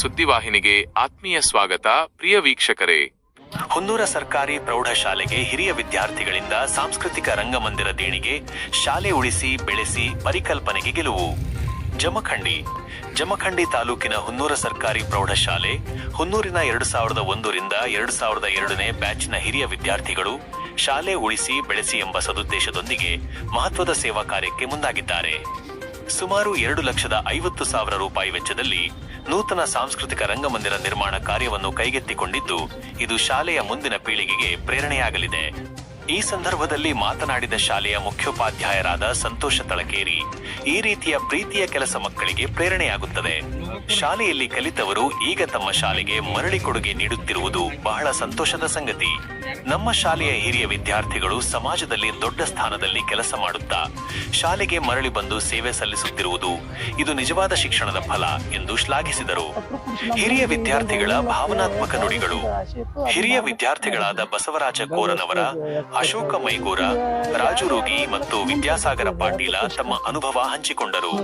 ಸುದ್ದಿವಾಹಿನಿಗೆ ಆತ್ಮೀಯ ಸ್ವಾಗತ, ಪ್ರಿಯ ವೀಕ್ಷಕರೇ. ಹುನ್ನೂರ ಸರ್ಕಾರಿ ಪ್ರೌಢಶಾಲೆಗೆ ಹಿರಿಯ ವಿದ್ಯಾರ್ಥಿಗಳಿಂದ ಸಾಂಸ್ಕೃತಿಕ ರಂಗಮಂದಿರ ದೇಣಿಗೆ, ಶಾಲೆ ಉಳಿಸಿ, ಬೆಳೆಸಿ, ಪರಿಕಲ್ಪನೆಗೆ ಗೆಲುವು. ಜಮಖಂಡಿ. ಜಮಖಂಡಿ ತಾಲೂಕಿನ ಹುನ್ನೂರ ಸರ್ಕಾರಿ ಪ್ರೌಢಶಾಲೆ, ಹುನ್ನೂರಿನ ಎರಡು ಸಾವಿರದ ಒಂದರಿಂದ ಎರಡು ಸಾವಿರದ ಎರಡನೇ ಬ್ಯಾಚ್ನ ಹಿರಿಯ ವಿದ್ಯಾರ್ಥಿಗಳು ಶಾಲೆ ಉಳಿಸಿ, ಬೆಳೆಸಿ ಎಂಬ ಸದುದ್ದೇಶದೊಂದಿಗೆ ಮಹತ್ವದ ಸೇವಾ ಕಾರ್ಯಕ್ಕೆ ಮುಂದಾಗಿದ್ದಾರೆ. ಸುಮಾರು ಎರಡು ಲಕ್ಷದ ಐವತ್ತು ಸಾವಿರ ರೂಪಾಯಿ ವೆಚ್ಚದಲ್ಲಿ ನೂತನ ಸಾಂಸ್ಕೃತಿಕ ರಂಗಮಂದಿರ ನಿರ್ಮಾಣ ಕಾರ್ಯವನ್ನು ಕೈಗೆತ್ತಿಕೊಂಡಿದ್ದು, ಇದು ಶಾಲೆಯ ಮುಂದಿನ ಪೀಳಿಗೆಗೆ ಪ್ರೇರಣೆಯಾಗಲಿದೆ. ಈ ಸಂದರ್ಭದಲ್ಲಿ ಮಾತನಾಡಿದ ಶಾಲೆಯ ಮುಖ್ಯೋಪಾಧ್ಯಾಯರಾದ ಸಂತೋಷ ತಳಕೇರಿ, ಈ ರೀತಿಯ ಪ್ರೀತಿಯ ಕೆಲಸ ಮಕ್ಕಳಿಗೆ ಪ್ರೇರಣೆಯಾಗುತ್ತದೆ. ಶಾಲೆಯಲ್ಲಿ ಕಲಿತವರು ಈಗ ತಮ್ಮ ಶಾಲೆಗೆ ಮರಳಿ ಕೊಡುಗೆ ನೀಡುತ್ತಿರುವುದು ಬಹಳ ಸಂತೋಷದ ಸಂಗತಿ. ನಮ್ಮ ಶಾಲೆಯ ಹಿರಿಯ ವಿದ್ಯಾರ್ಥಿಗಳು ಸಮಾಜದಲ್ಲಿ ದೊಡ್ಡ ಸ್ಥಾನದಲ್ಲಿ ಕೆಲಸ ಮಾಡುತ್ತಾ, ಶಾಲೆಗೆ ಮರಳಿ ಬಂದು ಸೇವೆ ಸಲ್ಲಿಸುತ್ತಿರುವುದು ಇದು ನಿಜವಾದ ಶಿಕ್ಷಣದ ಫಲ ಎಂದು ಶ್ಲಾಘಿಸಿದರು. ಹಿರಿಯ ವಿದ್ಯಾರ್ಥಿಗಳ ಭಾವನಾತ್ಮಕ ನುಡಿಗಳು. ಹಿರಿಯ ವಿದ್ಯಾರ್ಥಿಗಳಾದ ಬಸವರಾಜ ಕೋರನವರ, ಅಶೋಕ ಮೈಗೂರ, ರಾಜು ರೋಗಿ ಮತ್ತು ವಿದ್ಯಾಸಾಗರ ಪಾಟೀಲ ತಮ್ಮ ಅನುಭವ ಹಂಚಿಕೊಂಡರು.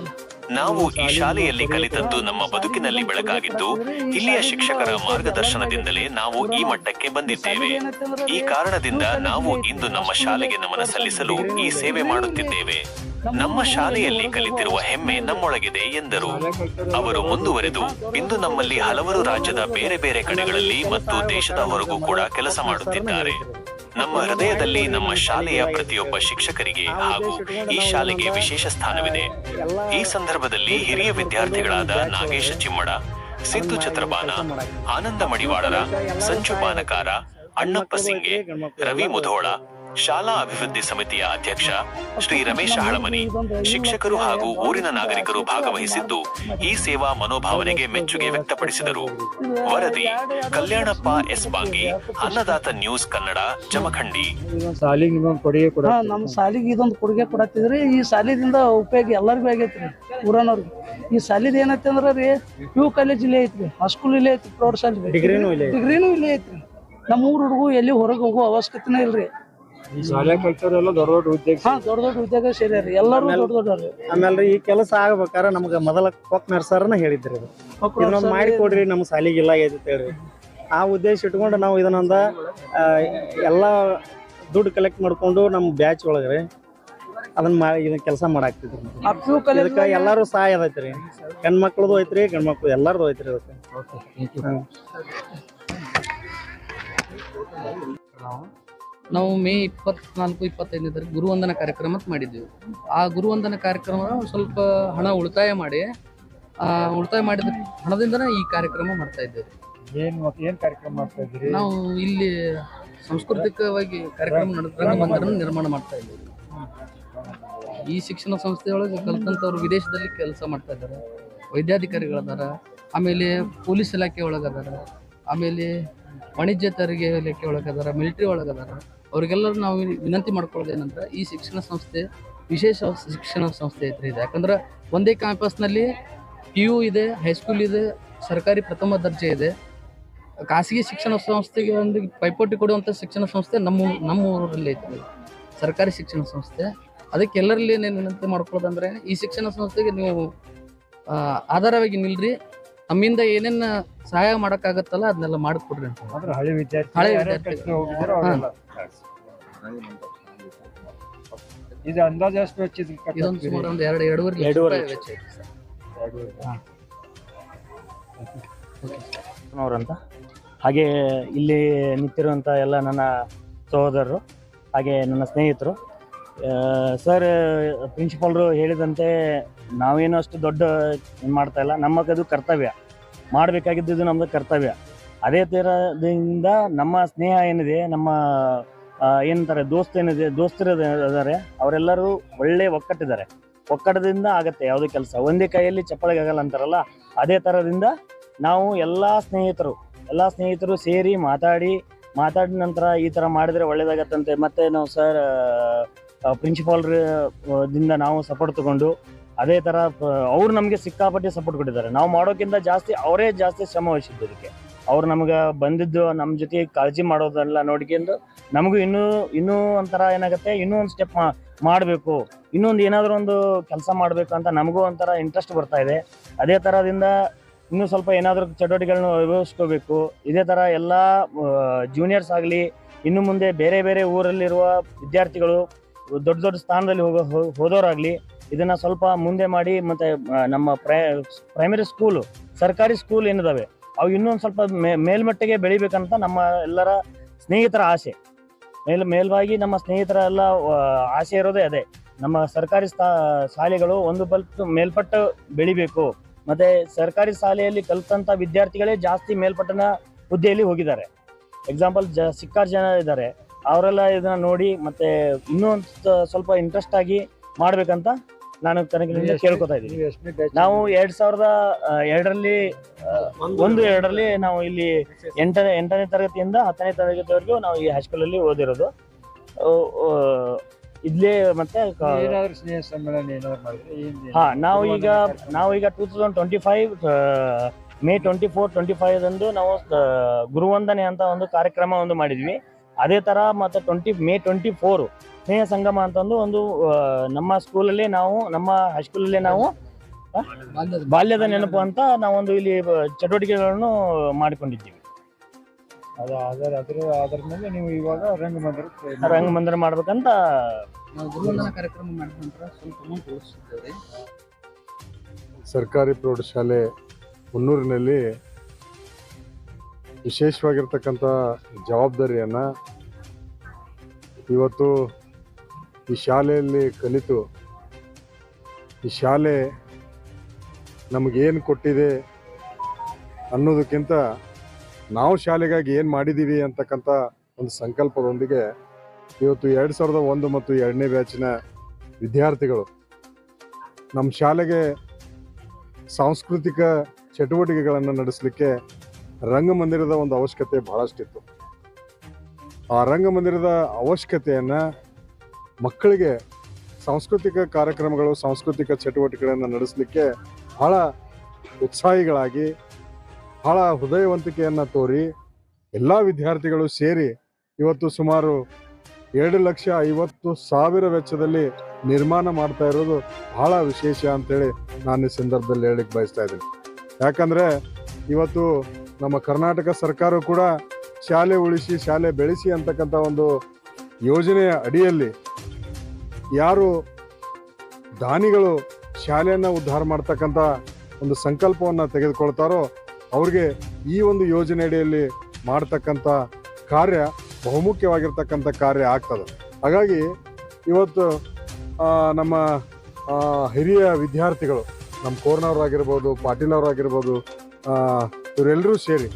ನಾವು ಈ ಶಾಲೆಯಲ್ಲಿ ಕಲಿತದ್ದು ನಮ್ಮ ಬದುಕಿನಲ್ಲಿ ಬೆಳಕಾಗಿದ್ದು ಇಲ್ಲಿಯ ಶಿಕ್ಷಕರ ಮಾರ್ಗದರ್ಶನದಿಂದಲೇ ನಾವು ಈ ಮಟ್ಟಕ್ಕೆ ಬಂದಿದ್ದೇವೆ. ಈ ಕಾರಣದಿಂದ ನಾವು ಇಂದು ನಮ್ಮ ಶಾಲೆಗೆ ನಮನ ಸಲ್ಲಿಸಲು ಈ ಸೇವೆ ಮಾಡುತ್ತಿದ್ದೇವೆ. ನಮ್ಮ ಶಾಲೆಯಲ್ಲಿ ಕಲಿತಿರುವ ಹೆಮ್ಮೆ ನಮ್ಮೊಳಗಿದೆ ಎಂದರು. ಅವರು ಮುಂದುವರೆದು ಇಂದು ನಮ್ಮಲ್ಲಿ ಹಲವರು ರಾಜ್ಯದ ಬೇರೆ ಬೇರೆ ಕಡೆಗಳಲ್ಲಿ ಮತ್ತು ದೇಶದ ಹೊರಗೂ ಕೂಡ ಕೆಲಸ ಮಾಡುತ್ತಿದ್ದಾರೆ. ನಮ್ಮ ಹೃದಯದಲ್ಲಿ ನಮ್ಮ ಶಾಲೆಯ ಪ್ರತಿಯೊಬ್ಬ ಶಿಕ್ಷಕರಿಗೆ ಹಾಗೂ ಈ ಶಾಲೆಗೆ ವಿಶೇಷ ಸ್ಥಾನವಿದೆ. ಈ ಸಂದರ್ಭದಲ್ಲಿ ಹಿರಿಯ ವಿದ್ಯಾರ್ಥಿಗಳಾದ ನಾಗೇಶ ಚಿಮ್ಮಡ, ಸಿದ್ದು ಛತ್ರಬಾನ, ಆನಂದ ಮಡಿವಾಳರ ಸಂಚು ಪಾನಕಾರ, ಅಣ್ಣಪ್ಪ ಸಿಂಗೆ, ರವಿ ಮುಧೋಳ ಶಾಲಾ ಅಭಿವೃದ್ಧಿ ಸಮಿತಿಯ ಅಧ್ಯಕ್ಷ ಶ್ರೀ ರಮೇಶ ಹಳಮನಿ ಶಿಕ್ಷಕರು ಹಾಗೂ ಊರಿನ ನಾಗರಿಕರು ಭಾಗವಹಿಸಿದ್ದು ಈ ಸೇವಾ ಮನೋಭಾವನೆಗೆ ಮೆಚ್ಚುಗೆ ವ್ಯಕ್ತಪಡಿಸಿದರು. ವರದಿ ಕಲ್ಯಾಣಪ್ಪ ಎಸ್ ಬಾಂಗಿ ಅನ್ನದಾತ ನ್ಯೂಸ್ ಕನ್ನಡ ಜಮಖಂಡಿ. ಸಾಲಿಗೆ ಕೊಡುಗೆ ಕೊಡ ನಮ್ಮ ಸಾಲಿಗೆ ಇದೊಂದು ಕೊಡುಗೆ ಕೊಡತ್ತಿದ್ರಿ. ಈ ಸಾಲಿದಿಂದ ಉಪಯೋಗ ಎಲ್ಲರಿಗೂ ಆಗೈತ್ರಿ ಊರನವ್ರಿಗೆ. ಈ ಸಾಲಿದ ಏನೈತಿ ಅಂದ್ರೆ ರೀ ಯು ಕಾಲೇಜ್ ಇಲ್ಲೇ ಐತ್ರಿ ಹೈಸ್ಕೂಲ್ ಇಲ್ಲೇ ಐತಿ ಪ್ರೌಢಶಾಲೆ ಡಿಗ್ರಿನೂ ಇಲ್ಲೇ ಐತಿ. ಡಿಗ್ರಿನೂ ಇಲ್ಲೇ ಐತ್ರಿ. ನಮ್ಮ ಊರು ಹುಡುಗು ಎಲ್ಲಿ ಹೊರಗೆ ಹೋಗೋ ಅವಶ್ಯಕತೆನೇ ಇಲ್ರಿ. ಶಾಲೆ ಕಲ್ತವ್ರೆಲ್ಲ ದೊಡ್ಡ ದೊಡ್ಡ ಉದ್ಯೋಗ ಹಾ ದೊಡ್ಡ ದೊಡ್ಡ ಉದ್ಯೋಗ ಸೇರ್ಯಾರಿ ಎಲ್ಲರೂ ದೊಡ್ಡ ದೊಡ್ಡವ್ರಿ ಆಮೇಲೆ ಈ ಕೆಲಸ ಆಗ್ಬೇಕಾರ ನಮ್ಗೆ ಮೊದಲ ಕೊಕ್ ನರ್ಸರ್ನ ಹೇಳಿದ್ರಿ ಇದು ಇದನ್ನೊಂದು ಮಾಡಿ ಕೊಡ್ರಿ ನಮ್ಮ ಸಾಲಿಗೆ ಇಲ್ಲ ಆಗೈತಿ ಅಂತ ಹೇಳ್ರಿ. ಆ ಉದ್ದೇಶ ಇಟ್ಕೊಂಡು ನಾವು ಇದನ್ನೊಂದ ಆ, ಎಲ್ಲ ದುಡ್ಡು ಕಲೆಕ್ಟ್ ಮಾಡ್ಕೊಂಡು ನಮ್ಮ ಬ್ಯಾಚ್ ಒಳಗ್ರಿ ಅದನ್ನ ಮಾಡಿ ಇದನ್ನ ಕೆಲಸ ಮಾಡಾಕ್ತಿದ್ರಿ ನಾವು. ಆ ಪಿ ಯು ಕಾಲೇಜ್ ಇದಕ್ಕೆ ಎಲ್ಲಾರು ಸಹಾಯ ಅದೈತ್ರಿ ಹೆಣ್ಮಕ್ಳದು ಐತ್ರಿ ಗಂಡ್ ಮಕ್ಳು ಎಲ್ಲಾರ್ದು ಐತ್ರಿ ಅದಕ್ಕೆ. ನಾವು ಮೇ ಇಪ್ಪತ್ನಾಲ್ಕು ಇಪ್ಪತ್ತೈದನೇ ತಾರೀಕು ಗುರುವಂದನ ಕಾರ್ಯಕ್ರಮ ಮಾಡಿದ್ದೆವು. ಮಾಡಿದ್ವಿ ಆ ಗುರುವಂದನ ಕಾರ್ಯಕ್ರಮ ಸ್ವಲ್ಪ ಹಣ ಉಳಿತಾಯ ಮಾಡಿ ಆ ಉಳಿತಾಯ ಮಾಡಿದ ಹಣದಿಂದನೇ ಈ ಕಾರ್ಯಕ್ರಮ ಮಾಡ್ತಾ ಇದ್ದೇವೆ. ಏನ್ ಮತ್ತೆ ಕಾರ್ಯಕ್ರಮ ಮಾಡ್ತಾ ಇದ್ದೀರಿ? ನಾವು ಇಲ್ಲಿ ಸಾಂಸ್ಕೃತಿಕವಾಗಿ ಕಾರ್ಯಕ್ರಮ ರಂಗಮಂದಿರನ ನಿರ್ಮಾಣ ಮಾಡ್ತಾ ಇದ್ದೇವೆ. ಈ ಶಿಕ್ಷಣ ಸಂಸ್ಥೆಯೊಳಗೆ ಕಲ್ತಂಥವ್ರು ವಿದೇಶದಲ್ಲಿ ಕೆಲಸ ಮಾಡ್ತಾ ಇದ್ದಾರೆ. ವೈದ್ಯಾಧಿಕಾರಿಗಳದಾರ ಆಮೇಲೆ ಪೊಲೀಸ್ ಇಲಾಖೆ ಒಳಗದಾರ ಆಮೇಲೆ ವಾಣಿಜ್ಯ ತೆರಿಗೆ ಇಲಾಖೆ ಒಳಗದಾರ ಮಿಲಿಟರಿ ಒಳಗದಾರ ಅವ್ರಿಗೆಲ್ಲರೂ ನಾವು ವಿನಂತಿ ಮಾಡ್ಕೊಳ್ಳೋದು ಏನಂದ್ರೆ ಈ ಶಿಕ್ಷಣ ಸಂಸ್ಥೆ ವಿಶೇಷ ಶಿಕ್ಷಣ ಸಂಸ್ಥೆ ಐತ್ರಿ ಇದು. ಯಾಕಂದ್ರೆ ಒಂದೇ ಕ್ಯಾಂಪಸ್ನಲ್ಲಿ ಪಿ ಯು ಇದೆ ಹೈಸ್ಕೂಲ್ ಇದೆ ಸರ್ಕಾರಿ ಪ್ರಥಮ ದರ್ಜೆ ಇದೆ. ಖಾಸಗಿ ಶಿಕ್ಷಣ ಸಂಸ್ಥೆಗೆ ಒಂದು ಪೈಪೋಟಿ ಕೊಡುವಂಥ ಶಿಕ್ಷಣ ಸಂಸ್ಥೆ ನಮ್ಮ ನಮ್ಮ ಊರಲ್ಲಿ ಐತೆ ಸರ್ಕಾರಿ ಶಿಕ್ಷಣ ಸಂಸ್ಥೆ. ಅದಕ್ಕೆ ಎಲ್ಲರಲ್ಲಿ ಏನೇನು ವಿನಂತಿ ಮಾಡ್ಕೊಳ್ಳೋದಂದ್ರೆ ಈ ಶಿಕ್ಷಣ ಸಂಸ್ಥೆಗೆ ನೀವು ಆಧಾರವಾಗಿ ನಿಲ್ರಿ. ನಮ್ಮಿಂದ ಏನೇನು ಸಹಾಯ ಮಾಡೋಕ್ಕಾಗತ್ತಲ್ಲ ಅದನ್ನೆಲ್ಲ ಮಾಡಿಕೊಡ್ರಿ ಅಂತ. ಹಳೆ ವಿದ್ಯಾರ್ಥಿ ಇದು ಅಂದಾಜು ಎಷ್ಟು ವೆಚ್ಚ ಇದಕ್ಕೆ ಇದೊಂದು ಕಟ್ಟತ್ತೀರಿ? ಸುಮಾರು ಒಂದು ಎರಡು ಎರಡೂವರೆ ಲಕ್ಷ ಎರಡೂವರೆ ರೂಪಾಯಿ ವೆಚ್ಚ ಐತೆ ಸರ್. ಅವ್ರಂತ ಹಾಗೆ ಇಲ್ಲಿ ನಿಂತಿರುವಂಥ ಎಲ್ಲ ನನ್ನ ಸಹೋದರರು ಹಾಗೆ ನನ್ನ ಸ್ನೇಹಿತರು. ಸರ್ ಪ್ರಿನ್ಸಿಪಾಲ್ರು ಹೇಳಿದಂತೆ ನಾವೇನು ಅಷ್ಟು ದೊಡ್ಡ ಏನು ಮಾಡ್ತಾ ಇಲ್ಲ. ನಮ್ಮದು ಕರ್ತವ್ಯ. ಮಾಡಬೇಕಾಗಿದ್ದು ನಮ್ಮದು ಕರ್ತವ್ಯ. ಅದೇ ಥರದಿಂದ ನಮ್ಮ ಸ್ನೇಹ ಏನಿದೆ ನಮ್ಮ ಏನಂತಾರೆ, ದೋಸ್ತ ಏನಿದೆ, ದೋಸ್ತರು ಇದ್ದಾರೆ ಅವರೆಲ್ಲರೂ ಒಳ್ಳೆ ಒಕ್ಕಟ್ಟಿದ್ದಾರೆ. ಒಕ್ಕಟದಿಂದ ಆಗತ್ತೆ ಯಾವುದೇ ಕೆಲಸ. ಒಂದೇ ಕೈಯಲ್ಲಿ ಚಪ್ಪಳಿಗೆ ಆಗಲ್ಲ ಅಂತಾರಲ್ಲ, ಅದೇ ಥರದಿಂದ ನಾವು ಎಲ್ಲ ಸ್ನೇಹಿತರು ಎಲ್ಲ ಸ್ನೇಹಿತರು ಸೇರಿ ಮಾತಾಡಿ, ಮಾತಾಡಿದ ನಂತರ ಈ ಥರ ಮಾಡಿದ್ರೆ ಒಳ್ಳೇದಾಗತ್ತಂತೆ ಮತ್ತೆ ನಾವು ಸರ್ ಪ್ರಿನ್ಸಿಪಾಲ್ ದಿಂದ ನಾವು ಸಪೋರ್ಟ್ ತಗೊಂಡು, ಅದೇ ಥರ ಅವ್ರು ನಮಗೆ ಸಿಕ್ಕಾಪಟ್ಟೆ ಸಪೋರ್ಟ್ ಕೊಟ್ಟಿದ್ದಾರೆ. ನಾವು ಮಾಡೋಕ್ಕಿಂತ ಜಾಸ್ತಿ ಅವರೇ ಜಾಸ್ತಿ ಶ್ರಮ ವಹಿಸಿದ್ದು ಇದಕ್ಕೆ. ಅವ್ರು ನಮ್ಗೆ ಬಂದಿದ್ದು ನಮ್ಮ ಜೊತೆ ಕಾಳಜಿ ಮಾಡೋದೆಲ್ಲ ನೋಡ್ಕೊಂಡು ನಮಗೂ ಇನ್ನೂ ಇನ್ನೂ ಒಂಥರ ಏನಾಗುತ್ತೆ, ಇನ್ನೂ ಒಂದು ಸ್ಟೆಪ್ ಮಾಡಬೇಕು. ಇನ್ನೊಂದು ಏನಾದರೂ ಒಂದು ಕೆಲಸ ಮಾಡಬೇಕು ಅಂತ ನಮಗೂ ಒಂಥರ ಇಂಟ್ರೆಸ್ಟ್ ಬರ್ತಾ ಇದೆ. ಅದೇ ಥರದಿಂದ ಇನ್ನೂ ಸ್ವಲ್ಪ ಏನಾದರೂ ಚಟುವಟಿಕೆಗಳನ್ನ ಅನುಭವಿಸ್ಕೋಬೇಕು ಇದೇ ಥರ ಎಲ್ಲ ಜೂನಿಯರ್ಸ್ ಆಗಲಿ, ಇನ್ನು ಮುಂದೆ ಬೇರೆ ಬೇರೆ ಊರಲ್ಲಿರುವ ವಿದ್ಯಾರ್ಥಿಗಳು ದೊಡ್ಡ ದೊಡ್ಡ ಸ್ಥಾನದಲ್ಲಿ ಹೋಗೋ ಹೋದವರಾಗಲಿ ಇದನ್ನು ಸ್ವಲ್ಪ ಮುಂದೆ ಮಾಡಿ ಮತ್ತು ನಮ್ಮ ಪ್ರೈ ಪ್ರೈಮರಿ ಸ್ಕೂಲು ಸರ್ಕಾರಿ ಸ್ಕೂಲ್ ಏನಿದಾವೆ ಅವು ಇನ್ನೊಂದು ಸ್ವಲ್ಪ ಮೇ- ಮೇಲ್ಮಟ್ಟಿಗೆ ಬೆಳಿಬೇಕಂತ ನಮ್ಮ ಎಲ್ಲರ ಸ್ನೇಹಿತರ ಆಸೆ. ಮೇಲ್, ಮೇಲ್ವಾಗಿ ನಮ್ಮ ಸ್ನೇಹಿತರ ಎಲ್ಲ ಆಸೆ ಇರೋದೇ ಅದೇ. ನಮ್ಮ ಸರ್ಕಾರಿ ಶಾಲೆಗಳು ಒಂದು ಬಲ್ಪ್ ಮೇಲ್ಪಟ್ಟು ಬೆಳಿಬೇಕು. ಮತ್ತೆ ಸರ್ಕಾರಿ ಶಾಲೆಯಲ್ಲಿ ಕಲಿತಂತ ವಿದ್ಯಾರ್ಥಿಗಳೇ ಜಾಸ್ತಿ ಮೇಲ್ಪಟ್ಟನ ಹುದ್ದೆಯಲ್ಲಿ ಹೋಗಿದ್ದಾರೆ. ಎಕ್ಸಾಂಪಲ್ ಜ, ಸಿಕ್ಕಾರು ಜನ ಇದ್ದಾರೆ. ಅವರೆಲ್ಲ ಇದನ್ನ ನೋಡಿ ಮತ್ತೆ ಇನ್ನೂ ಸ್ವಲ್ಪ ಇಂಟ್ರೆಸ್ಟ್ ಆಗಿ ಮಾಡ್ಬೇಕಂತ ನಾನು ತನಕ ಕೇಳ್ಕೊತಾ ಇದ್ದೀನಿ. ನೀವು ಎರಡ್ ಸಾವಿರದ ಎರಡರಲ್ಲಿ ಒಂದು ಎರಡರಲ್ಲಿ ನಾವು ಇಲ್ಲಿ ಎಂಟನೇ ಎಂಟನೇ ತರಗತಿಯಿಂದ ಹತ್ತನೇ ತರಗತಿವರೆಗೂ ನಾವು ಈ ಹೈಸ್ಕೂಲಲ್ಲಿ ಓದಿರೋದು. ಆ, ಆ, ಇಲ್ಲೇ ಮತ್ತೆ ಹಾ ನಾವು ಈಗ ನಾವು ಈಗ two thousand twenty five May twenty four twenty five ಅಂದು ನಾವು ಗುರುವಂದನೆ ಅಂತ ಒಂದು ಕಾರ್ಯಕ್ರಮ ಒಂದು ಮಾಡಿದ್ವಿ. ಅದೇ ತರ ಮತ್ತೆ ಟ್ವೆಂಟಿ ಮೇ ಟ್ವೆಂಟಿ ಫೋರ್ ಸ್ನೇಹ ಸಂಗಮ ಅಂತಂದು ಒಂದು ನಮ್ಮ ಸ್ಕೂಲಲ್ಲಿ ನಾವು ನಮ್ಮ ಹೈಸ್ಕೂಲಲ್ಲಿ ನಾವು ಬಾಲ್ಯದ ನೆನಪು ಅಂತ ನಾವೊಂದು ಇಲ್ಲಿ ಬ- ಚಟುವಟಿಕೆಗಳನ್ನು ಮಾಡಿಕೊಂಡಿದ್ದೀವಿ. ರಂಗ ಅದರ ಅದ್ರ ಅದ್ರ ಮೇಲೆ ನೀವು ಇವಾಗ ರಂಗಮಂದಿರ ರಂಗಮಂದಿರ ಮಾಡ್ಬೇಕಂತ ನಾವು ಗುರುವಂದನ ಕಾರ್ಯಕ್ರಮ ಮಾಡಿದ ನಂತರ ಸ್ವಲ್ಪ ಅಮೌಂಟ್ ಉಳಿಸಿದ್ದೇವೆ ಸರ್ಕಾರಿ ಪ್ರೌಢಶಾಲೆ ಹುನ್ನೂರಿನಲ್ಲಿ ವಿಶೇಷವಾಗಿರ್ತಕ್ಕಂಥ ಜವಾಬ್ದಾರಿಯನ್ನು ಇವತ್ತು ಈ ಶಾಲೆಯಲ್ಲಿ ಕಲಿತು, ಈ ಶಾಲೆ ನಮಗೇನು ಕೊಟ್ಟಿದೆ ಅನ್ನೋದಕ್ಕಿಂತ ನಾವು ಶಾಲೆಗಾಗಿ ಏನು ಮಾಡಿದ್ದೀವಿ ಅಂತಕ್ಕಂಥ ಒಂದು ಸಂಕಲ್ಪದೊಂದಿಗೆ ಇವತ್ತು ಎರಡು ಸಾವಿರದ ಒಂದು ಮತ್ತು ಎರಡನೇ ಬ್ಯಾಚಿನ ವಿದ್ಯಾರ್ಥಿಗಳು ನಮ್ಮ ಶಾಲೆಗೆ ಸಾಂಸ್ಕೃತಿಕ ಚಟುವಟಿಕೆಗಳನ್ನು ನಡೆಸಲಿಕ್ಕೆ ರಂಗಮಂದಿರದ ಒಂದು ಅವಶ್ಯಕತೆ ಬಹಳಷ್ಟಿತ್ತು. ಆ ರಂಗಮಂದಿರದ ಅವಶ್ಯಕತೆಯನ್ನು ಮಕ್ಕಳಿಗೆ ಸಾಂಸ್ಕೃತಿಕ ಕಾರ್ಯಕ್ರಮಗಳು, ಸಾಂಸ್ಕೃತಿಕ ಚಟುವಟಿಕೆಗಳನ್ನು ನಡೆಸಲಿಕ್ಕೆ ಬಹಳ ಉತ್ಸಾಹಿಗಳಾಗಿ, ಬಹಳ ಹೃದಯವಂತಿಕೆಯನ್ನು ತೋರಿ ಎಲ್ಲ ವಿದ್ಯಾರ್ಥಿಗಳು ಸೇರಿ ಇವತ್ತು ಸುಮಾರು ಎರಡು ಲಕ್ಷ ಐವತ್ತು ಸಾವಿರ ವೆಚ್ಚದಲ್ಲಿ ನಿರ್ಮಾಣ ಮಾಡ್ತಾ ಇರೋದು ಬಹಳ ವಿಶೇಷ ಅಂತೇಳಿ ನಾನು ಈ ಸಂದರ್ಭದಲ್ಲಿ ಹೇಳಲಿಕ್ಕೆ ಬಯಸ್ತಾ ಇದ್ದೀನಿ. ಯಾಕಂದರೆ ಇವತ್ತು ನಮ್ಮ ಕರ್ನಾಟಕ ಸರ್ಕಾರ ಕೂಡ ಶಾಲೆ ಉಳಿಸಿ, ಶಾಲೆ ಬೆಳೆಸಿ ಅಂತಕ್ಕಂಥ ಒಂದು ಯೋಜನೆಯ ಅಡಿಯಲ್ಲಿ ಯಾರು ದಾನಿಗಳು ಶಾಲೆಯನ್ನು ಉದ್ಧಾರ ಮಾಡ್ತಕ್ಕಂಥ ಒಂದು ಸಂಕಲ್ಪವನ್ನು ತೆಗೆದುಕೊಳ್ತಾರೋ ಅವ್ರಿಗೆ ಈ ಒಂದು ಯೋಜನೆ ಅಡಿಯಲ್ಲಿ ಮಾಡ್ತಕ್ಕಂಥ ಕಾರ್ಯ ಬಹುಮುಖ್ಯವಾಗಿರ್ತಕ್ಕಂಥ ಕಾರ್ಯ ಆಗ್ತದೆ. ಹಾಗಾಗಿ ಇವತ್ತು ನಮ್ಮ ಹಿರಿಯ ವಿದ್ಯಾರ್ಥಿಗಳು, ನಮ್ಮ ಕೋರ್ನವ್ರಾಗಿರ್ಬೋದು ಪಾಟೀಲ್ ಅವರಾಗಿರ್ಬೋದು ಇವರೆಲ್ಲರೂ ಸೇರಿ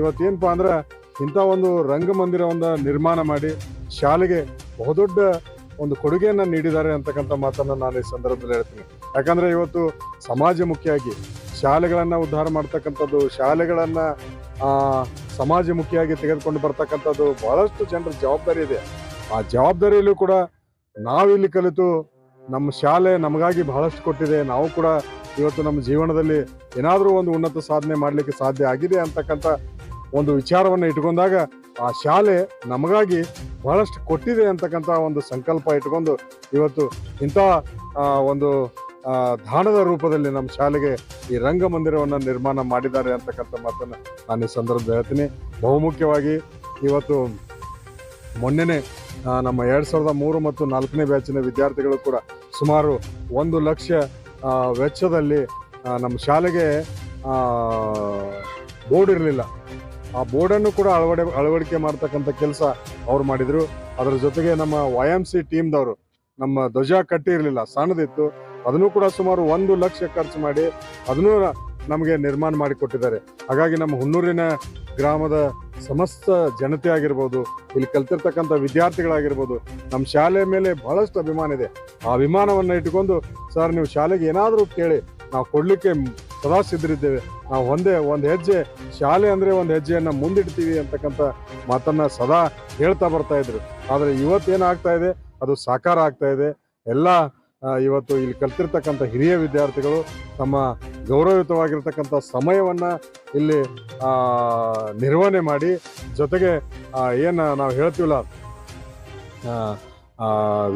ಇವತ್ತೇನಪ್ಪ ಅಂದ್ರೆ ಇಂಥ ಒಂದು ರಂಗಮಂದಿರವನ್ನು ನಿರ್ಮಾಣ ಮಾಡಿ ಶಾಲೆಗೆ ಬಹುದೊಡ್ಡ ಒಂದು ಕೊಡುಗೆಯನ್ನು ನೀಡಿದ್ದಾರೆ ಅಂತಕ್ಕಂಥ ಮಾತನ್ನು ನಾನು ಈ ಸಂದರ್ಭದಲ್ಲಿ ಹೇಳ್ತೀನಿ. ಯಾಕಂದ್ರೆ ಇವತ್ತು ಸಮಾಜಮುಖಿಯಾಗಿ ಶಾಲೆಗಳನ್ನು ಉದ್ಧಾರ ಮಾಡ್ತಕ್ಕಂಥದ್ದು, ಶಾಲೆಗಳನ್ನು ಸಮಾಜಮುಖಿಯಾಗಿ ತೆಗೆದುಕೊಂಡು ಬರ್ತಕ್ಕಂಥದ್ದು ಬಹಳಷ್ಟು ಜನರ ಜವಾಬ್ದಾರಿ ಇದೆ. ಆ ಜವಾಬ್ದಾರಿಯಲ್ಲೂ ಕೂಡ ನಾವಿಲ್ಲಿ ಕಲಿತು ನಮ್ಮ ಶಾಲೆ ನಮಗಾಗಿ ಬಹಳಷ್ಟು ಕೊಟ್ಟಿದೆ. ನಾವು ಕೂಡ ಇವತ್ತು ನಮ್ಮ ಜೀವನದಲ್ಲಿ ಏನಾದರೂ ಒಂದು ಉನ್ನತ ಸಾಧನೆ ಮಾಡಲಿಕ್ಕೆ ಸಾಧ್ಯ ಆಗಿದೆ ಅಂತಕ್ಕಂಥ ಒಂದು ವಿಚಾರವನ್ನು ಇಟ್ಕೊಂಡಾಗ ಆ ಶಾಲೆ ನಮಗಾಗಿ ಬಹಳಷ್ಟು ಕೊಟ್ಟಿದೆ ಅಂತಕ್ಕಂಥ ಒಂದು ಸಂಕಲ್ಪ ಇಟ್ಕೊಂಡು ಇವತ್ತು ಇಂಥ ಒಂದು ದಾನದ ರೂಪದಲ್ಲಿ ನಮ್ಮ ಶಾಲೆಗೆ ಈ ರಂಗಮಂದಿರವನ್ನು ನಿರ್ಮಾಣ ಮಾಡಿದ್ದಾರೆ ಅಂತಕ್ಕಂಥ ಮಾತನ್ನು ನಾನು ಈ ಸಂದರ್ಭದಲ್ಲಿ ಹೇಳ್ತೀನಿ. ಬಹುಮುಖ್ಯವಾಗಿ ಇವತ್ತು ಮೊನ್ನೆನೇ ನಮ್ಮ ಎರಡು ಸಾವಿರದ ಮೂರು ಮತ್ತು ನಾಲ್ಕನೇ ಬ್ಯಾಚಿನ ವಿದ್ಯಾರ್ಥಿಗಳು ಕೂಡ ಸುಮಾರು ಒಂದು ಲಕ್ಷ ವೆಚ್ಚದಲ್ಲಿ ನಮ್ಮ ಶಾಲೆಗೆ ಬೋರ್ಡ್ ಇರಲಿಲ್ಲ. ಆ ಬೋರ್ಡನ್ನು ಕೂಡ ಅಳವಡೆ ಅಳವಡಿಕೆ ಮಾಡ್ತಕ್ಕಂಥ ಕೆಲಸ ಅವ್ರು ಮಾಡಿದರು. ಅದರ ಜೊತೆಗೆ ನಮ್ಮ ವೈ ಎಂ ಸಿ ಟೀಮ್ದವರು ನಮ್ಮ ಧ್ವಜ ಕಟ್ಟಿರಲಿಲ್ಲ ಸಣ್ಣದಿತ್ತು. ಅದನ್ನು ಕೂಡ ಸುಮಾರು ಒಂದು ಲಕ್ಷ ಖರ್ಚು ಮಾಡಿ ಅದನ್ನು ನಮಗೆ ನಿರ್ಮಾಣ ಮಾಡಿಕೊಟ್ಟಿದ್ದಾರೆ ಹಾಗಾಗಿ ನಮ್ಮ ಹುನ್ನೂರಿನ ಗ್ರಾಮದ ಸಮಸ್ತ ಜನತೆ ಆಗಿರ್ಬೋದು, ಇಲ್ಲಿ ಕಲ್ತಿರ್ತಕ್ಕಂಥ ವಿದ್ಯಾರ್ಥಿಗಳಾಗಿರ್ಬೋದು, ನಮ್ಮ ಶಾಲೆ ಮೇಲೆ ಬಹಳಷ್ಟು ಅಭಿಮಾನ ಇದೆ. ಆ ಅಭಿಮಾನವನ್ನು ಇಟ್ಟುಕೊಂಡು, ಸರ್, ನೀವು ಶಾಲೆಗೆ ಏನಾದರೂ ಕೇಳಿ, ನಾವು ಕೊಡ್ಲಿಕ್ಕೆ ಸದಾ ಸಿದ್ಧರಿದ್ದೇವೆ ನಾವು ಒಂದೇ ಒಂದು ಹೆಜ್ಜೆ, ಶಾಲೆ ಅಂದ್ರೆ ಒಂದು ಹೆಜ್ಜೆಯನ್ನು ಮುಂದಿಡ್ತೀವಿ ಅಂತಕ್ಕಂಥ ಮಾತನ್ನು ಸದಾ ಹೇಳ್ತಾ ಬರ್ತಾ ಇದ್ರು. ಆದ್ರೆ ಇವತ್ತೇನಾಗ್ತಾ ಇದೆ? ಅದು ಸಾಕಾರ ಆಗ್ತಾ ಇದೆ. ಎಲ್ಲ ಇವತ್ತು ಇಲ್ಲಿ ಕಲ್ತಿರ್ತಕ್ಕಂಥ ಹಿರಿಯ ವಿದ್ಯಾರ್ಥಿಗಳು ತಮ್ಮ ಗೌರವಯುತವಾಗಿರ್ತಕ್ಕಂಥ ಸಮಯವನ್ನ ಇಲ್ಲಿ ನಿರ್ವಹಣೆ ಮಾಡಿ, ಜೊತೆಗೆ ಏನು ನಾವು ಹೇಳ್ತೀವಲ್ಲ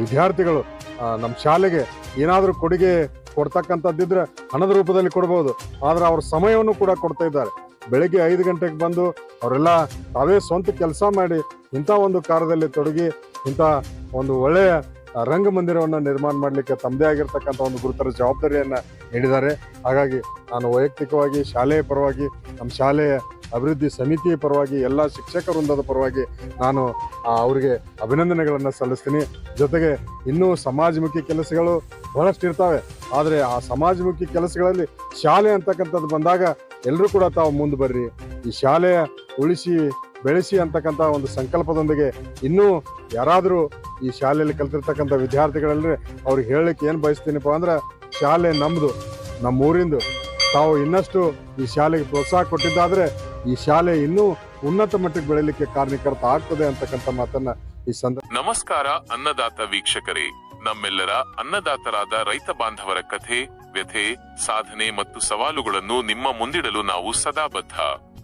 ವಿದ್ಯಾರ್ಥಿಗಳು ನಮ್ಮ ಶಾಲೆಗೆ ಏನಾದರೂ ಕೊಡುಗೆ ಕೊಡ್ತಕ್ಕಂಥದ್ದಿದ್ರೆ ಹಣದ ರೂಪದಲ್ಲಿ ಕೊಡ್ಬೋದು. ಆದ್ರೆ ಅವ್ರ ಸಮಯವನ್ನು ಕೂಡ ಕೊಡ್ತಾ ಇದ್ದಾರೆ. ಬೆಳಿಗ್ಗೆ ಐದು ಗಂಟೆಗೆ ಬಂದು ಅವರೆಲ್ಲ ತಾವೇ ಸ್ವಂತ ಕೆಲಸ ಮಾಡಿ ಇಂಥ ಒಂದು ಕಾರ್ಯದಲ್ಲಿ ತೊಡಗಿ ಇಂಥ ಒಂದು ಒಳ್ಳೆಯ ರಂಗಮಂದಿರವನ್ನು ನಿರ್ಮಾಣ ಮಾಡಲಿಕ್ಕೆ ತಮ್ಮದೇ ಆಗಿರ್ತಕ್ಕಂಥ ಒಂದು ಗುರುತರ ಜವಾಬ್ದಾರಿಯನ್ನು ನೀಡಿದ್ದಾರೆ. ಹಾಗಾಗಿ ನಾನು ವೈಯಕ್ತಿಕವಾಗಿ, ಶಾಲೆಯ ಪರವಾಗಿ, ನಮ್ಮ ಶಾಲೆಯ ಅಭಿವೃದ್ಧಿ ಸಮಿತಿಯ ಪರವಾಗಿ, ಎಲ್ಲ ಶಿಕ್ಷಕ ವೃಂದದ ಪರವಾಗಿ ನಾನು ಅವರಿಗೆ ಅಭಿನಂದನೆಗಳನ್ನು ಸಲ್ಲಿಸ್ತೀನಿ. ಜೊತೆಗೆ ಇನ್ನೂ ಸಮಾಜಮುಖಿ ಕೆಲಸಗಳು ಬಹಳಷ್ಟು ಇರ್ತವೆ. ಆದರೆ ಆ ಸಮಾಜಮುಖಿ ಕೆಲಸಗಳಲ್ಲಿ ಶಾಲೆ ಅಂತಕ್ಕಂಥದ್ದು ಬಂದಾಗ ಎಲ್ಲರೂ ಕೂಡ ತಾವು ಮುಂದೆ ಬರ್ರಿ. ಈ ಶಾಲೆಯ ಉಳಿಸಿ, ಬೆಳೆಸಿ ಅಂತಕ್ಕಂಥ ಒಂದು ಸಂಕಲ್ಪದೊಂದಿಗೆ ಇನ್ನೂ ಯಾರಾದರೂ ಈ ಶಾಲೆಯಲ್ಲಿ ಕಲ್ತಿರ್ತಕ್ಕಂಥ ವಿದ್ಯಾರ್ಥಿಗಳಲ್ಲಿ ಅವ್ರಿಗೆ ಹೇಳಲಿಕ್ಕೆ ಏನು ಬಯಸ್ತೀನಪ್ಪ ಅಂದ್ರೆ ಶಾಲೆ ನಮ್ಮದು ನಮ್ಮ ಊರಿಂದು ತಾವು ಇನ್ನಷ್ಟು ಈ ಶಾಲೆಗೆ ಪ್ರೋತ್ಸಾಹ ಕೊಟ್ಟಿದ್ದಾದ್ರೆ ಈ ಶಾಲೆ ಇನ್ನೂ ಉನ್ನತ ಮಟ್ಟಕ್ಕೆ ಬೆಳೀಲಿಕ್ಕೆ ಕಾರಣೀಕರ್ತ ಆಗ್ತದೆ ಅಂತಕ್ಕಂಥ ಮಾತನ್ನ ಈ ಸಂದರ್ಭ ನಮಸ್ಕಾರ, ಅನ್ನದಾತ ವೀಕ್ಷಕರೇ. ನಮ್ಮೆಲ್ಲರ ಅನ್ನದಾತರಾದ ರೈತ ಬಾಂಧವರ ಕಥೆ, ವ್ಯಥೆ, ಸಾಧನೆ ಮತ್ತು ಸವಾಲುಗಳನ್ನು ನಿಮ್ಮ ಮುಂದಿಡಲು ನಾವು ಸದಾ ಬದ್ಧ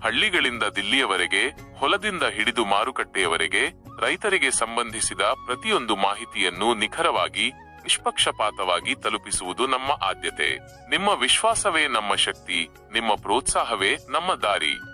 ಹಳ್ಳಿಗಳಿಂದ ದಿಲ್ಲಿಯವರೆಗೆ, ಹೊಲದಿಂದ ಹಿಡಿದು ಮಾರುಕಟ್ಟೆಯವರೆಗೆ, ರೈತರಿಗೆ ಸಂಬಂಧಿಸಿದ ಪ್ರತಿಯೊಂದು ಮಾಹಿತಿಯನ್ನು ನಿಖರವಾಗಿ, ನಿಷ್ಪಕ್ಷಪಾತವಾಗಿ ತಲುಪಿಸುವುದು ನಮ್ಮ ಆದ್ಯತೆ. ನಿಮ್ಮ ವಿಶ್ವಾಸವೇ ನಮ್ಮ ಶಕ್ತಿ, ನಿಮ್ಮ ಪ್ರೋತ್ಸಾಹವೇ ನಮ್ಮ ದಾರಿ.